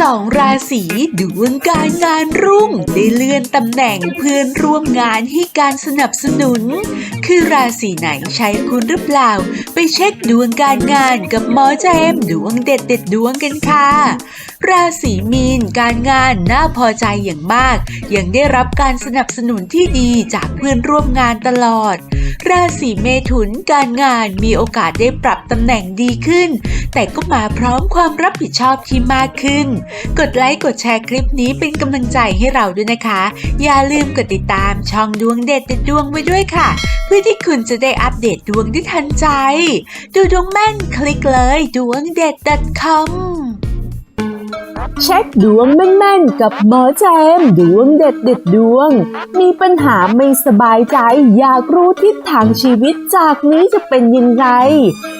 สองราศีดวงการงานรุ่ง ได้เลื่อนตำแหน่งเพื่อนร่วมงานให้การสนับสนุน คือ ราศีไหนใช่คุณหรือเปล่า ไปเช็คดวงการงานกับหมอแจมดวงเด็ดเด็ดดวงกันค่ะ ราศีมีนการงานน่าพอใจอย่างมาก ยังได้รับการสนับสนุนที่ดีจากเพื่อนร่วมงานตลอด ราศีเมถุนการงานมีโอกาสได้ปรับตำแหน่งดีขึ้น แต่ก็มาพร้อมความรับผิดชอบที่มากขึ้น กดไลค์กดแชร์คลิปนี้เป็นกำลังใจให้เราด้วยนะคะ อย่าลืมกดติดตามช่องดวงเด็ดเด็ดดวงไว้ด้วยค่ะ พื่อที่คุณจะได้อัปเดตดวงได้ทันใจ ดูดวงแม่นคลิกเลยดวงเด็ด .com เช็คดวงแม่นๆกับหมอแจมดวงเด็ดเด็ดดวง มีปัญหาไม่สบายใจ อยากรู้ทิศทางชีวิตจากนี้จะเป็นยังไง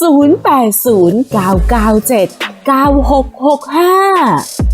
080 997 9665